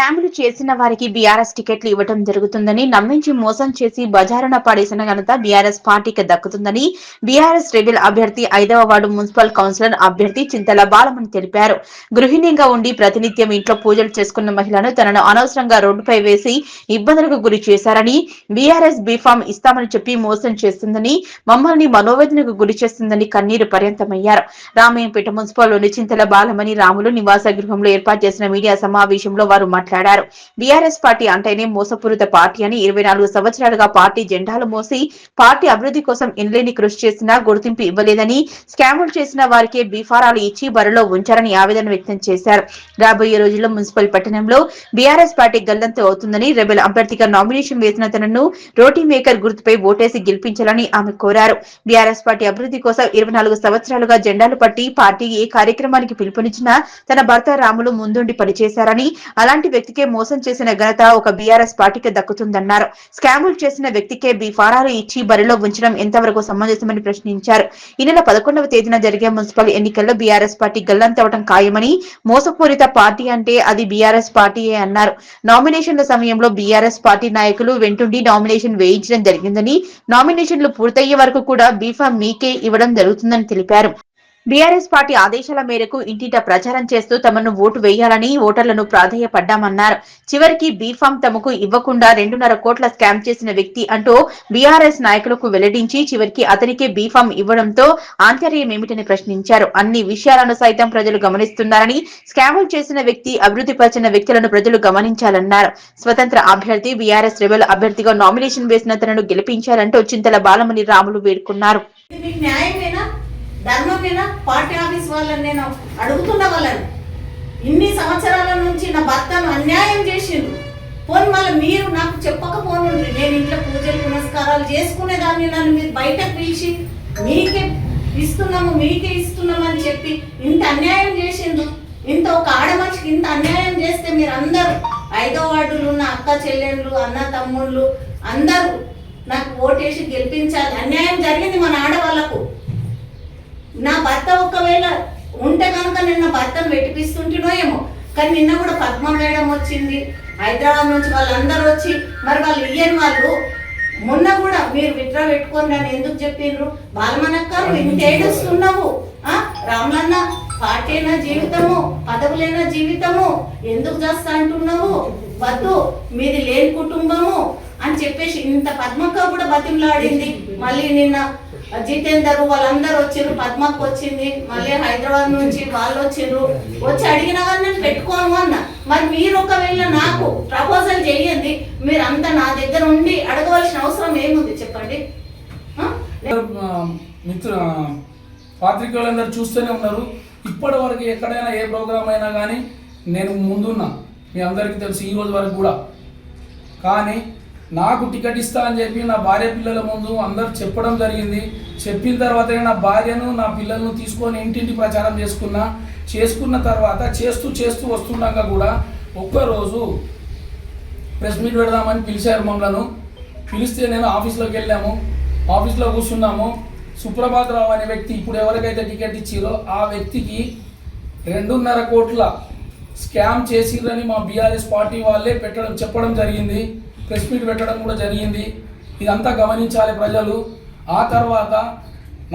స్కాములు చేసిన వారికి బీఆర్ఎస్ టికెట్లు ఇవ్వడం జరుగుతుందని నమ్మించి మోసం చేసి బజారున పడేసిన ఘనత బీఆర్ఎస్ పార్టీకి దక్కుతుందని బీఆర్ఎస్ రెబెల్ అభ్యర్థి ఐదవ వార్డు మున్సిపల్ కౌన్సిలర్ అభ్యర్థి చింతల బాలమని తెలిపారు. గృహిణిగా ఉండి ప్రతినిత్యం ఇంట్లో పూజలు చేసుకున్న మహిళను తనను అనవసరంగా రోడ్డుపై వేసి ఇబ్బందులకు గురి చేశారని బీఆర్ఎస్ బీఫామ్ ఇస్తామని చెప్పి మోసం చేస్తుందని మమ్మల్ని మనోవేదనకు గురి చేస్తుందని కన్నీరు పర్యంతమయ్యారు. రామయ్యంపేట మున్సిపల్లోని చింతల బాలమణి రాములు నివాస గృహంలో ఏర్పాటు చేసిన మీడియా సమావేశంలో వారు మాట్లాడారు మాట్లాడారు. బీఆర్ఎస్ పార్టీ అంటేనే మోసపూరిత పార్టీ అని ఇరవై నాలుగు సంవత్సరాలుగా పార్టీ జెండాలు మోసి పార్టీ అభివృద్ధి కోసం ఎనలేని కృషి చేసినా గుర్తింపు ఇవ్వలేదని స్కాములు చేసిన వారికే బీఫారాలు ఇచ్చి బరిలో ఉంచారని ఆవేదన వ్యక్తం చేశారు. రాబోయే రోజుల్లో మున్సిపల్ పట్టణంలో బీఆర్ఎస్ పార్టీ గల్లంతు అవుతుందని రెబెల్ అభ్యర్థిగా నామినేషన్ వేసిన తనను రోటీ మేకర్ గుర్తుపై ఓటేసి గెలిపించాలని ఆమె కోరారు. బీఆర్ఎస్ పార్టీ అభివృద్ధి కోసం ఇరవై నాలుగు సంవత్సరాలుగా జెండాలు పట్టి పార్టీ ఏ కార్యక్రమానికి పిలుపునిచ్చినా తన భర్త రాములు ముందుండి పనిచేశారని అలాంటి వ్యక్తికే మోసం చేసిన ఘనత ఒక బీఆర్ఎస్ పార్టీకి దక్కుతుందన్నారు. స్కాములు చేసిన వ్యక్తికే బీ ఫారాలు ఇచ్చి బరిలో ఉంచడం ఎంతవరకు సమంజసమని ప్రశ్నించారు. ఈ నెల పదకొండవ తేదీన జరిగే మున్సిపల్ ఎన్నికల్లో బీఆర్ఎస్ పార్టీ గల్లంతవటం ఖాయమని మోసపూరిత పార్టీ అంటే అది బీఆర్ఎస్ పార్టీయే అన్నారు. నామినేషన్ల సమయంలో బీఆర్ఎస్ పార్టీ నాయకులు వెంటుండి నామినేషన్ వేయించడం జరిగిందని నామినేషన్లు పూర్తయ్యే వరకు కూడా బీఫామ్ మీకే ఇవ్వడం జరుగుతుందని తెలిపారు. బీఆర్ఎస్ పార్టీ ఆదేశాల మేరకు ఇంటింట ప్రచారం చేస్తూ తమను ఓటు వేయాలని ఓటర్లను ప్రాధేయపడ్డామన్నారు. చివరికి బీఫామ్ తమకు ఇవ్వకుండా రెండున్నర కోట్ల స్కామ్ చేసిన వ్యక్తి అంటూ బీఆర్ఎస్ నాయకులకు వెల్లడించి చివరికి అతనికే బీఫామ్ ఇవ్వడంతో ఆంతర్యం ఏమిటని ప్రశ్నించారు. అన్ని విషయాలను సైతం ప్రజలు గమనిస్తున్నారని స్కాములు చేసిన వ్యక్తి అభివృద్ధి పరిచిన వ్యక్తులను ప్రజలు గమనించాలన్నారు. స్వతంత్ర అభ్యర్థి బీఆర్ఎస్ రెబెల్ అభ్యర్థిగా నామినేషన్ వేసిన తనను గెలిపించాలంటూ చింతల బాలమణి రాములు వేడుకున్నారు. ఇది ధర్మం న్యాయమేనా పార్టీ ఆఫీస్ వాళ్ళని నేను అడుగుతున్న వాళ్ళని. ఇన్ని సంవత్సరాల నుంచి నా భర్తను అన్యాయం చేసిండ్రు. పోనీ మళ్ళీ మీరు నాకు చెప్పకపోనుండ్రి. నేను ఇంట్లో పూజలు పునస్కారాలు చేసుకునేదాన్ని నన్ను మీరు బయటకు పిలిచి మీకే ఇస్తున్నాము మీకే ఇస్తున్నామని అని చెప్పి ఇంత అన్యాయం చేసిండ్రు. ఇంత ఒక ఆడ మనిషికి ఇంత అన్యాయం చేస్తే మీరు అందరూ ఐదో వార్డులు ఉన్న అక్క చెల్లెళ్ళు అన్న తమ్ముళ్ళు అందరూ నాకు ఓటేసి గెలిపించాలి. అన్యాయం జరిగింది మన ఆడవాళ్ళకు నా భర్త ఒకవేళ ఉంటే కనుక నిన్న భర్తను వెటిపిస్తుంటేనో ఏమో. కానీ నిన్న కూడా పద్మ మేడం వచ్చింది. హైదరాబాద్ నుంచి వాళ్ళందరూ వచ్చి మరి వాళ్ళు ఇయ్యని వాళ్ళు. మొన్న కూడా మీరు విత్డ్రా పెట్టుకోండి అని ఎందుకు చెప్పిండ్రు? బాలమనక్క నువ్వు ఇంత ఏడుస్తున్నావు. ఆ రామలన్న పార్టీనా జీవితము పదవులైన జీవితము? ఎందుకు చేస్తా అంటున్నావు? వద్దు మీది లేని కుటుంబము అని చెప్పేసి ఇంత పద్మక్క కూడా బతిమలాడింది. మళ్ళీ నిన్న జితేందర్ వాళ్ళందరూ వచ్చిర్రు పద్మకు వచ్చింది మళ్ళీ హైదరాబాద్ నుంచి వాళ్ళు వచ్చిర్రు. వచ్చి అడిగిన కానీ నేను పెట్టుకోను అన్న. మరి మీరు ఒకవేళ నాకు ప్రపోజల్ చేయండి మీరు అంతా నా దగ్గర ఉండి అడగవలసిన అవసరం ఏముంది చెప్పండి? ఆ? మిత్రు పాత్రికేయులందరూ చూస్తూనే ఉన్నారు. ఇప్పటి వరకు ఎక్కడైనా ఏ ప్రోగ్రామ్ అయినా కానీ నేను ముందున్నా. మీ అందరికీ తెలుసు ఈ రోజు వరకు కూడా. కానీ నాకు టికెట్ ఇస్తా అని చెప్పి నా భార్య పిల్లల ముందు అందరు చెప్పడం జరిగింది. చెప్పిన తర్వాతనే నా భార్యను నా పిల్లలను తీసుకొని ఇంటింటి ప్రచారం చేసుకున్నా. చేసుకున్న తర్వాత చేస్తూ చేస్తూ వస్తుండగా కూడా ఒక్కరోజు ప్రెస్ మీట్ పెడదామని పిలిచారు మమ్మల్ని. పిలిస్తే నేను ఆఫీస్లోకి వెళ్ళాము. ఆఫీస్లో కూర్చున్నాము. సుప్రభాత్ రావు అనే వ్యక్తి ఇప్పుడు ఎవరికైతే టికెట్ ఇచ్చిరో ఆ వ్యక్తికి రెండున్నర కోట్ల స్కామ్ చేసిరని మా బీఆర్ఎస్ పార్టీ వాళ్ళే పెట్టడం చెప్పడం జరిగింది. ప్రెస్ మీట్ పెట్టడం కూడా జరిగింది. ఇదంతా గమనించాలి ప్రజలు. ఆ తర్వాత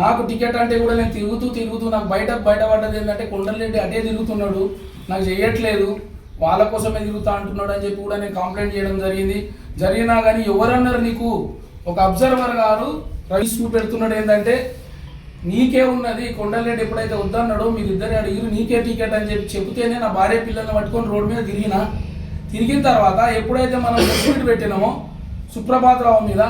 నాకు టికెట్ అంటే కూడా నేను తిరుగుతూ తిరుగుతూ నాకు బయట బయటపడ్డది ఏంటంటే కొండలరెడ్డి అటే తిరుగుతున్నాడు. నాకు చేయట్లేదు. వాళ్ళ కోసమే తిరుగుతా అంటున్నాడు అని చెప్పి కూడా నేను కంప్లైంట్ చేయడం జరిగింది. జరిగినా కానీ ఎవరన్నారు నీకు? ఒక అబ్జర్వర్ గారు రవి చూపెడుతున్నాడు ఏంటంటే నీకే ఉన్నది కొండలరెడ్డి ఎప్పుడైతే వద్దన్నాడో మీరు ఇద్దరే అడిగిరు నీకే టికెట్ అని చెప్పి చెబితేనే నా భార్య పిల్లల్ని పట్టుకొని రోడ్డు మీద తిరిగినా తిరిగిన తర్వాత ఎప్పుడైతే మనం ప్రెస్ పెట్టినామో సుప్రభాతరావు మీద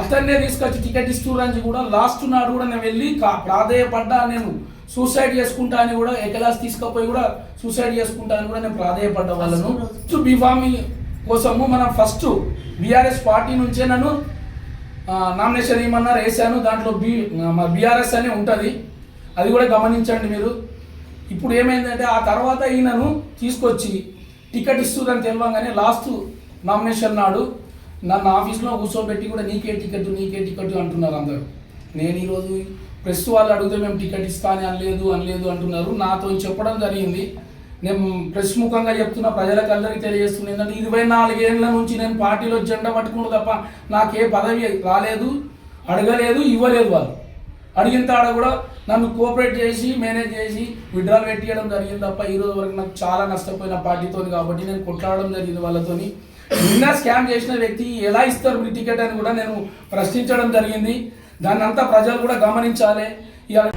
అతన్నే తీసుకొచ్చి టికెట్ ఇస్తున్నారని కూడా లాస్ట్ నాడు కూడా నేను వెళ్ళి ప్రాధేయపడ్డా నేను. సూసైడ్ చేసుకుంటా అని కూడా ఎకలాస్ తీసుకుపోయి కూడా సూసైడ్ చేసుకుంటా అని కూడా నేను ప్రాధేయపడ్డ వాళ్ళను. బీఫామి కోసము మనం ఫస్ట్ బీఆర్ఎస్ పార్టీ నుంచే నన్ను నామినేషన్ ఏమన్నారు వేసాను దాంట్లో బీ బీఆర్ఎస్ అని ఉంటుంది. అది కూడా గమనించండి మీరు. ఇప్పుడు ఏమైందంటే ఆ తర్వాత ఈయనను తీసుకొచ్చి టికెట్ ఇస్తుందని తెలియగానే లాస్ట్ నామినేషన్ నాడు నన్ను ఆఫీస్లో కూర్చోబెట్టి కూడా నీకే టికెట్ నీకే టికెట్ అంటున్నారు అందరూ. నేను ఈరోజు ప్రెస్ వాళ్ళు అడిగితే మేము టికెట్ ఇస్తా అని అనలేదు అనలేదు అంటున్నారు. నాతో చెప్పడం జరిగింది. నేను ప్రెస్ ముఖంగా చెప్తున్నా ప్రజలకు అందరికీ తెలియజేస్తున్నా. ఏంటంటే ఇరవై నాలుగేళ్ళ నుంచి నేను పార్టీలో జెండా పట్టుకున్నాను తప్ప నాకే పదవి రాలేదు అడగలేదు ఇవ్వలేదు వాళ్ళు. అడిగిన తాడ కూడా నన్ను కోఆపరేట్ చేసి మేనేజ్ చేసి విడ్రాల్ పెట్టియడం జరిగింది తప్ప ఈ రోజు వరకు నాకు చాలా నష్టపోయిన పార్టీతో కాబట్టి నేను కొట్లాడడం జరిగింది వాళ్ళతోని. నిన్న స్కామ్ చేసిన వ్యక్తి ఎలా ఇస్తారు మీ టికెట్ అని కూడా నేను ప్రశ్నించడం జరిగింది. దాన్ని అంతా ప్రజలు కూడా గమనించాలి. ఇవాళ